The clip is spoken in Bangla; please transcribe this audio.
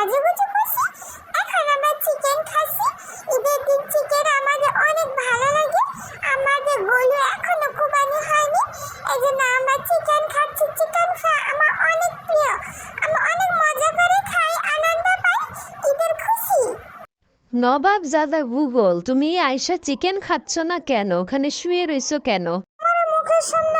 এখন চিকেন খাচ্ছি। ঈদের দিন চিকেন আমাদের অনেক ভালো লাগে। আমাদের গরু এখনও হয়নি। এই জন্য আমরা চিকেন খাচ্ছি। চিকেন খাওয়া আমার অনেক প্রিয়। আমি অনেক মজা করে খাই আনন্দ পাই। ঈদের খুশি। নবাব জাদা গুগল তুমি আয়সা চিকেন খাচ্ছ না কেন? ওখানে শুয়ে রয়েছো কেন? মুখের সামনে